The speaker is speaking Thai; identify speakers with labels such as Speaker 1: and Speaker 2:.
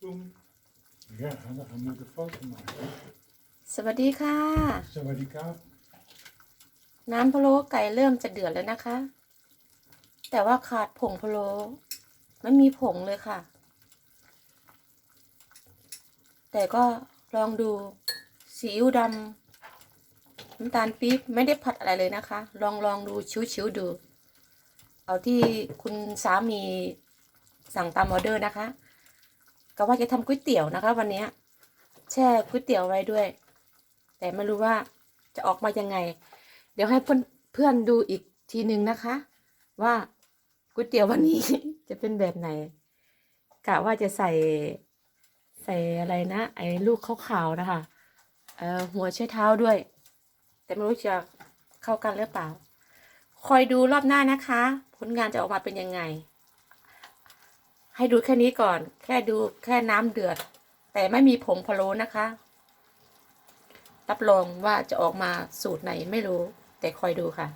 Speaker 1: Boom. Ja, dan gaan we een foto maken.
Speaker 2: สวัสดีค่ะ
Speaker 1: Sawadika.
Speaker 2: น้ำพะโล้ไก่เริ่มจะเดือดแล้วนะคะ แต่ว่าขาดผงพะโล้ไม่มีผงเลยค่ะ แต่ก็ลองดูซีอิ๊วดำน้ำตาลปี๊บไม่ได้ผัดอะไรเลยนะคะ ลองลองดูชิวๆดู เอาที่คุณสามีสั่งตามออเดอร์นะคะ ก็ว่าจะทำก๋วยเตี๋ยวนะคะ วันนี้แช่ก๋วยเตี๋ยวไว้ด้วย แต่ไม่รู้ว่าจะออกมายังไง เดี๋ยวให้เพื่อนเพื่อนดูอีกทีหนึ่งนะคะ ว่าก๋วยเตี๋ยววันนี้ จะเป็นแบบไหนกะว่าจะใส่ใส่อะไรนะไอ้ลูกขาวๆนะคะเอ่อหัวใช้เท้าด้วย แต่ไม่รู้จะเข้ากันหรือเปล่า คอยดูรอบหน้านะคะ ผลงานจะออกมาเป็นยังไง ให้ดูแค่นี้ก่อน แค่ดูแค่น้ำเดือด แต่ไม่มีผงพะโล้นะคะ รับรองว่าจะออกมาสูตรไหนไม่รู้ แต่คอยดูค่ะ